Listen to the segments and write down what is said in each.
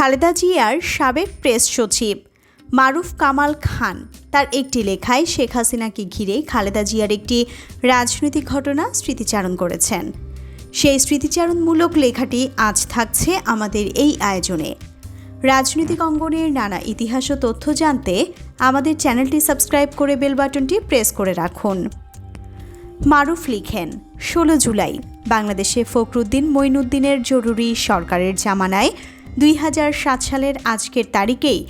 খালেদা জিয়ার সাবেক প্রেস সচিব মারুফ কামাল খান। তার একটি লেখায় শেখ হাসিনাকে ঘিরে খালেদা জিয়ার একটি রাজনৈতিক ঘটনা স্মৃতিচারণ করেছেন। সেই স্মৃতিচারণমূলক লেখাটি আজ থাকছে আমাদের এই আয়োজনে। রাজনৈতিক অঙ্গনের নানা ইতিহাস ও তথ্য জানতে আমাদের চ্যানেলটি সাবস্ক্রাইব করে বেল বাটনটি প্রেস করে রাখুন। মারুফ লিখেন, ষোলো জুলাই, বাংলাদেশে ফখরুদ্দিন মঈনুদ্দিনের জরুরি সরকারের জামানায় দুই হাজার সাত সালের আজকের তারিখেই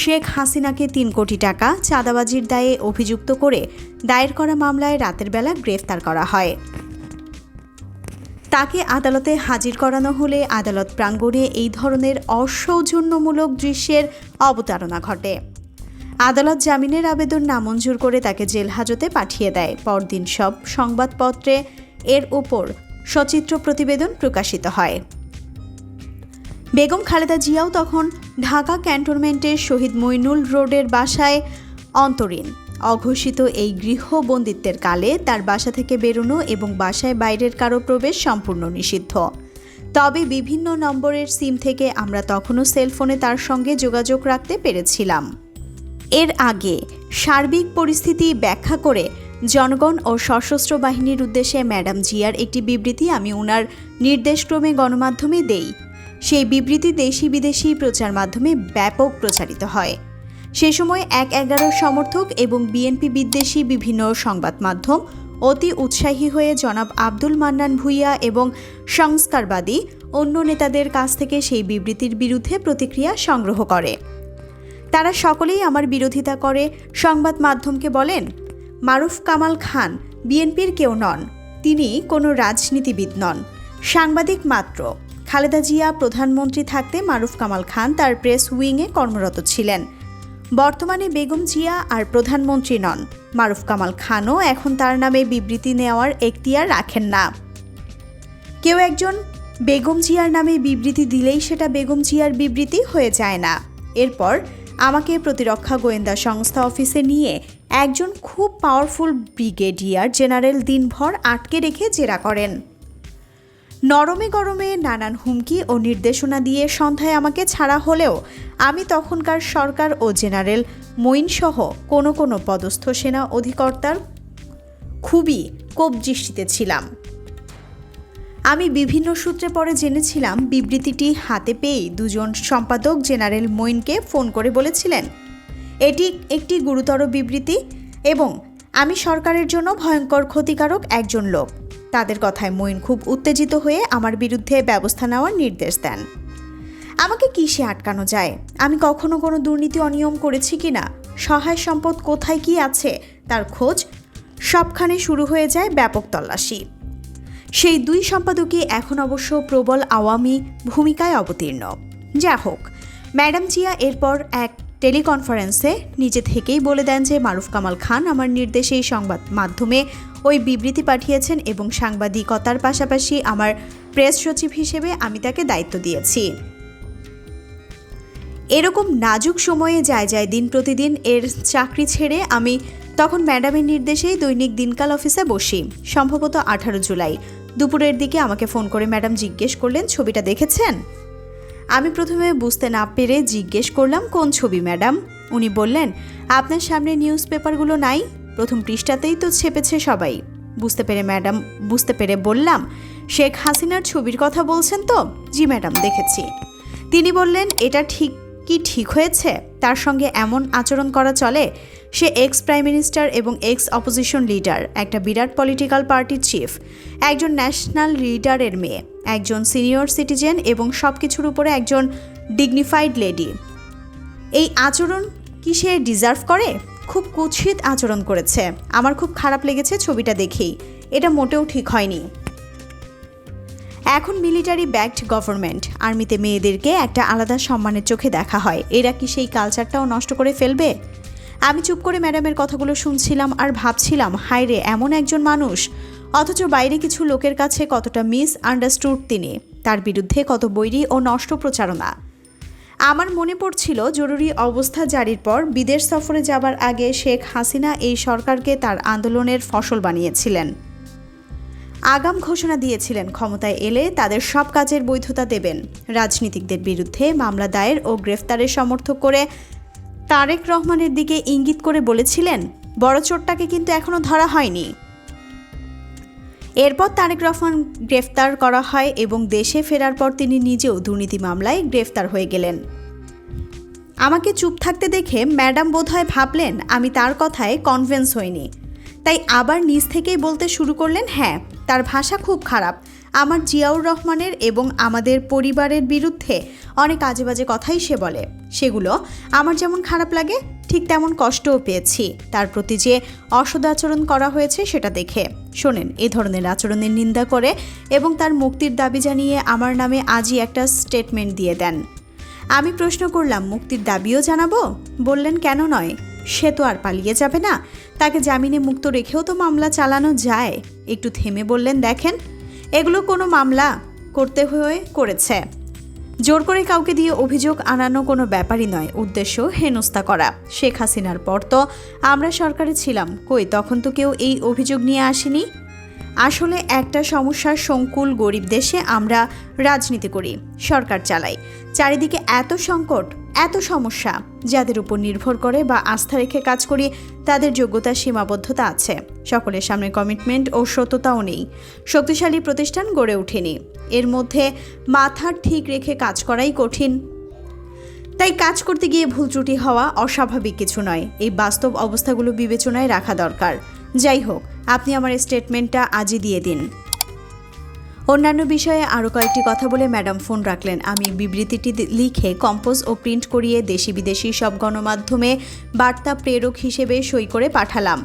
শেখ হাসিনাকে তিন কোটি টাকা চাঁদাবাজির দায়ে অভিযুক্ত করে দায়ের করা মামলায় রাতের বেলা গ্রেফতার করা হয়। তাকে আদালতে হাজির করানো হলে আদালত প্রাঙ্গণে এই ধরনের অসৌজন্যমূলক দৃশ্যের অবতারণা ঘটে। আদালত জামিনের আবেদন নামঞ্জুর করে তাকে জেল হাজতে পাঠিয়ে দেয়। পরদিন সব সংবাদপত্রে এর ওপর সচিত্র প্রতিবেদন প্রকাশিত হয়। বেগম খালেদা জিয়াও তখন ঢাকা ক্যান্টনমেন্টের শহীদ মইনুল রোডের বাসায় অন্তরীণ। অঘোষিত এই গৃহবন্দিত্বের কালে তার বাসা থেকে বেরোনো এবং বাসায় বাইরের কারও প্রবেশ সম্পূর্ণ নিষিদ্ধ। তবে বিভিন্ন নম্বরের সিম থেকে আমরা তখনও সেলফোনে তার সঙ্গে যোগাযোগ রাখতে পেরেছিলাম। এর আগে সার্বিক পরিস্থিতি ব্যাখ্যা করে জনগণ ও সশস্ত্র বাহিনীর উদ্দেশ্যে ম্যাডাম জিয়ার একটি বিবৃতি আমি ওনার নির্দেশক্রমে গণমাধ্যমে দেই। সেই বিবৃতি দেশি বিদেশি প্রচার মাধ্যমে ব্যাপক প্রচারিত হয়। সে সময় এক এগারো সমর্থক এবং বিএনপি বিদ্বেষী বিভিন্ন সংবাদ মাধ্যম অতি উৎসাহী হয়ে জনাব আব্দুল মান্নান ভুইয়া এবং সংস্কারবাদী অন্য নেতাদের কাছ থেকে সেই বিবৃতির বিরুদ্ধে প্রতিক্রিয়া সংগ্রহ করে। তারা সকলেই আমার বিরোধিতা করে, সংবাদ মাধ্যমকে বলেন, মারুফ কামাল খান বিএনপির কেউ নন, তিনি কোনো রাজনীতিবিদ নন, সাংবাদিক মাত্র। খালেদা জিয়া প্রধানমন্ত্রী থাকতে মারুফ কামাল খান তার প্রেস উইংয়ে কর্মরত ছিলেন। বর্তমানে বেগম জিয়া আর প্রধানমন্ত্রী নন। মারুফ কামাল খানও এখন তার নামে বিবৃতি নেওয়ার এখতিয়ার রাখেন না। কেউ একজন বেগম জিয়ার নামে বিবৃতি দিলেই সেটা বেগম জিয়ার বিবৃতি হয়ে যায় না। এরপর আমাকে প্রতিরক্ষা গোয়েন্দা সংস্থা অফিসে নিয়ে একজন খুব পাওয়ারফুল ব্রিগেডিয়ার জেনারেল দিনভর আটকে রেখে জেরা করেন। নরমে গরমে নানান হুমকি ও নির্দেশনা দিয়ে সন্ধ্যায় আমাকে ছাড়া হলেও আমি তখনকার সরকার ও জেনারেল মঈনসহ কোনো কোনো পদস্থ সেনা অধিকর্তার খুবই কোপ দৃষ্টিতে ছিলাম। আমি বিভিন্ন সূত্রে পরে জেনেছিলাম, বিবৃতিটি হাতে পেয়েই দুজন সম্পাদক জেনারেল মঈনকে ফোন করে বলেছিলেন, এটি একটি গুরুতর বিবৃতি এবং আমি সরকারের জন্য ভয়ঙ্কর ক্ষতিকারক একজন লোক। তাদের কথায় মঈন খুব উত্তেজিত হয়ে আমার বিরুদ্ধে ব্যবস্থা নেওয়ার নির্দেশ দেন। আমাকে কিসে আটকানো যায়? আমি কখনো কোনো দুর্নীতি অনিয়ম করেছি কি না সহায় সম্পদ কোথায় কি আছে? তার খোঁজ সবখানে শুরু হয়ে যায় ব্যাপক তল্লাশি। সেই দুই সম্পাদকই এখন অবশ্য প্রবল আওয়ামী ভূমিকায় অবতীর্ণ। যা হোক, ম্যাডাম জিয়া এরপর এক টেলিকনফারেন্সে নিজে থেকেই বলে দেন যে মারুফ কামাল খান আমার নির্দেশেই সংবাদ মাধ্যমে ওই বিবৃতি পাঠিয়েছেন এবং সাংবাদিকতার পাশাপাশি আমার প্রেস সচিব হিসেবে আমি তাকে দায়িত্ব দিয়েছি। এরকম নাজুক সময়ে যায় যায় দিন প্রতিদিন এর চাকরি ছেড়ে আমি তখন ম্যাডামের নির্দেশেই দৈনিক দিনকাল অফিসে বসি। সম্ভবত আঠারো জুলাই। দুপুরের দিকে আমাকে ফোন করে ম্যাডাম জিজ্ঞেস করলেন, ছবিটা দেখেছেন? আমি প্রথমে বুঝতে না পেরে জিজ্ঞেস করলাম, কোন ছবি, ম্যাডাম? উনি বললেন, আপনার সামনে নিউজ পেপারগুলো নাই, প্রথম পৃষ্ঠাতেই তো ছেপেছে সবাই। বুঝতে পেরে ম্যাডাম, বুঝতে পেরে বললাম, শেখ হাসিনার ছবির কথা বলছেন তো? জি, ম্যাডাম, দেখেছি। তিনি বললেন, এটা ঠিক কি ঠিক হয়েছে? তার সঙ্গে এমন আচরণ করা চলে? সে এক্স প্রাইম মিনিস্টার এবং এক্স অপোজিশন লিডার একটা বিরাট পলিটিক্যাল পার্টির চিফ একজন ন্যাশনাল লিডারের মেয়ে, একজন সিনিয়র সিটিজেন এবং সব কিছুর উপরে একজন ডিগনিফাইড লেডি এই আচরণ কি সে ডিজার্ভ করে? খুব কুৎসিত আচরণ করেছে। আমার খুব খারাপ লেগেছে ছবিটা দেখেই। এটা মোটেও ঠিক হয়নি। এখন মিলিটারি ব্যাকড গভর্নমেন্ট আর্মিতে মেয়েদেরকে একটা আলাদা সম্মানের চোখে দেখা হয়। এরা কি সেই কালচারটাও নষ্ট করে ফেলবে? আমি চুপ করে ম্যাডামের কথাগুলো শুনছিলাম আর ভাবছিলাম, হায়রে, এমন একজন মানুষ? অথচ বাইরে কিছু লোকের কাছে কতটা মিস আন্ডারস্টুড তিনি। তার বিরুদ্ধে কত বৈরী ও নষ্ট প্রচারণা। আমার মনে পড়ছিল, জরুরি অবস্থা জারির পর বিদেশ সফরে যাবার আগে শেখ হাসিনা এই সরকারকে তার আন্দোলনের ফসল বানিয়েছিলেন। আগাম ঘোষণা দিয়েছিলেন, ক্ষমতায় এলে তাদের সব কাজের বৈধতা দেবেন। রাজনীতিকদের বিরুদ্ধে মামলা দায়ের ও গ্রেফতারের সমর্থক করে তারেক রহমানের দিকে ইঙ্গিত করে বলেছিলেন, বড় চোরটাকে কিন্তু এখনও ধরা হয়নি। এরপর তারেক রহমান গ্রেফতার করা হয় এবং দেশে ফেরার পর তিনি নিজেও দুর্নীতি মামলায় গ্রেফতার হয়ে গেলেন। আমাকে চুপ থাকতে দেখে ম্যাডাম বোধহয় ভাবলেন, আমি তার কথায় কনভেন্স হইনি। তাই আবার নিজ থেকেই বলতে শুরু করলেন হ্যাঁ তার ভাষা খুব খারাপ। আমার জিয়াউর রহমানের এবং আমাদের পরিবারের বিরুদ্ধে অনেক আজে বাজে কথাই সে বলে। সেগুলো আমার যেমন খারাপ লাগে, ঠিক তেমন কষ্টও পেয়েছি। তার প্রতি যে অসদাচরণ করা হয়েছে সেটা দেখে। শোনেন, এ ধরনের আচরণের নিন্দা করে এবং তার মুক্তির দাবি জানিয়ে আমার নামে আজই একটা স্টেটমেন্ট দিয়ে দেন। আমি প্রশ্ন করলাম, মুক্তির দাবিও জানাব? বললেন, কেন নয়? সে তো আর পালিয়ে যাবে না। তাকে জামিনে মুক্ত রেখেও তো মামলা চালানো যায়। একটু থেমে বললেন, দেখেন, এগুলো কোনো মামলা করতে হয়ে করেছে। জোর করে কাউকে দিয়ে অভিযোগ আনানো কোনো ব্যাপারই নয়। উদ্দেশ্য হেনস্থা করা। শেখ হাসিনার পর তো আমরা সরকারে ছিলাম। কই, তখন তো কেউ এই অভিযোগ নিয়ে আসেনি? আসলে একটা সমস্যার সংকুল গরিব দেশে আমরা রাজনীতি করি, সরকার চালাই। চারিদিকে এত সংকট, এত সমস্যা, যাদের উপর নির্ভর করে বা আস্থা রেখে কাজ করি, তাদের যোগ্যতার সীমাবদ্ধতা আছে। সকলের সামনে কমিটমেন্ট ও সততাও নেই। শক্তিশালী প্রতিষ্ঠান গড়ে ওঠেনি। এর মধ্যে মাথা ঠিক রেখে কাজ করাই কঠিন। তাই কাজ করতে গিয়ে ভুল ত্রুটি হওয়া অস্বাভাবিক কিছু নয়। এই বাস্তব অবস্থাগুলো বিবেচনায় রাখা দরকার। যাই হোক, আপনি আমার স্টেটমেন্টটা আজই দিয়ে দিন। অন্যান্য বিষয়ে আরও কয়েকটি কথা বলে ম্যাডাম ফোন রাখলেন। আমি বিবৃতিটি লিখে কম্পোজ ও প্রিন্ট করিয়ে দেশি বিদেশি সব গণমাধ্যমে বার্তা প্রেরক হিসেবে সই করে পাঠালাম।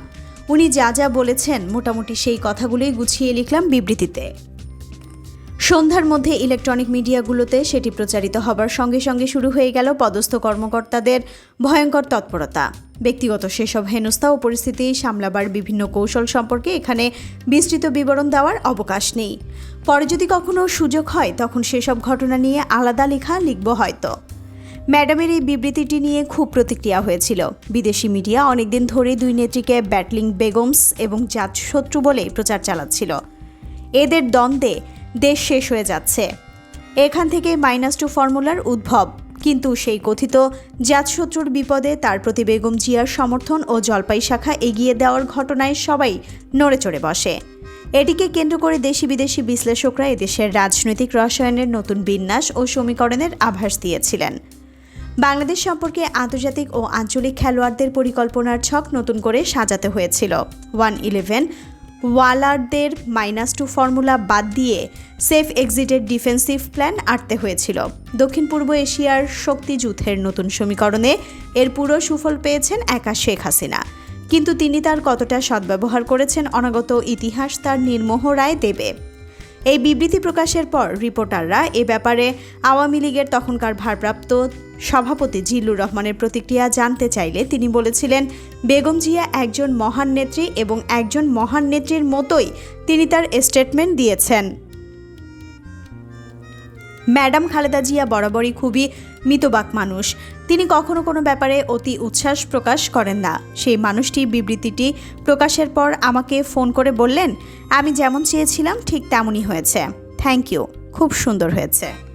উনি যা যা বলেছেন, মোটামুটি সেই কথাগুলোই গুছিয়ে লিখলাম বিবৃতিতে। সন্ধ্যার মধ্যে ইলেকট্রনিক মিডিয়াগুলোতে সেটি প্রচারিত হবার সঙ্গে সঙ্গে শুরু হয়ে গেল পদস্থ কর্মকর্তাদের ভয়ঙ্কর তৎপরতা। ব্যক্তিগত সেসব হেনস্থা ও পরিস্থিতি সামলাবার বিভিন্ন কৌশল সম্পর্কে এখানে বিস্তৃত বিবরণ দেওয়ার অবকাশ নেই। পরে যদি কখনো সুযোগ হয়, তখন সেসব ঘটনা নিয়ে আলাদা লেখা লিখব হয়তো। ম্যাডামের এই বিবৃতিটি নিয়ে খুব প্রতিক্রিয়া হয়েছিল। বিদেশি মিডিয়া অনেকদিন ধরে দুই নেত্রীকে ব্যাটলিং বেগমস এবং জাত শত্রু বলে প্রচার চালাচ্ছিল। এদের দ্বন্দ্বে দেশ শেষ হয়ে যাচ্ছে। এখান থেকে মাইনাস টু ফর্মুলার উদ্ভব। কিন্তু সেই কথিত জাতশত্রুর বিপদে তার প্রতি বেগম জিয়ার সমর্থন ও জলপাই শাখা এগিয়ে দেওয়ার ঘটনায় সবাই নড়ে চড়ে বসে। এটিকে কেন্দ্র করে দেশি বিদেশি বিশ্লেষকরা এদেশের রাজনৈতিক রসায়নের নতুন বিন্যাস ও সমীকরণের আভাস দিয়েছিলেন। বাংলাদেশ সম্পর্কে আন্তর্জাতিক ও আঞ্চলিক খেলোয়াড়দের পরিকল্পনার ছক নতুন করে সাজাতে হয়েছিল। ওয়ান ইলেভেন ওয়ালারদের মাইনাস টু ফর্মুলা বাদ দিয়ে সেফ এক্সিটের ডিফেন্সিভ প্ল্যান আঁটতে হয়েছিল। দক্ষিণ পূর্ব এশিয়ার শক্তি যুদ্ধের নতুন সমীকরণে এর পুরো সুফল পেয়েছেন একা শেখ হাসিনা। কিন্তু তিনি তার কতটা সদ্ব্যবহার করেছেন অনাগত ইতিহাস তার নির্মোহ রায় দেবে। এই বিবৃতি প্রকাশের পর রিপোর্টাররা এ ব্যাপারে আওয়ামী লীগের তখনকার ভারপ্রাপ্ত সভাপতি জিল্লুর রহমানের প্রতিক্রিয়া জানতে চাইলে তিনি বলেছিলেন, বেগম জিয়া একজন মহান নেত্রী এবং একজন মহান নেত্রীর মতোই তিনি তার স্টেটমেন্ট দিয়েছেন। ম্যাডাম খালেদা জিয়া বরাবরই খুবই মিতবাক মানুষ। তিনি কখনো কোনো ব্যাপারে অতি উচ্ছ্বাস প্রকাশ করেন না। সেই মানুষটি বিবৃতিটি প্রকাশের পর আমাকে ফোন করে বললেন, আমি যেমন চেয়েছিলাম, ঠিক তেমনই হয়েছে। Thank you. খুব সুন্দর হয়েছে।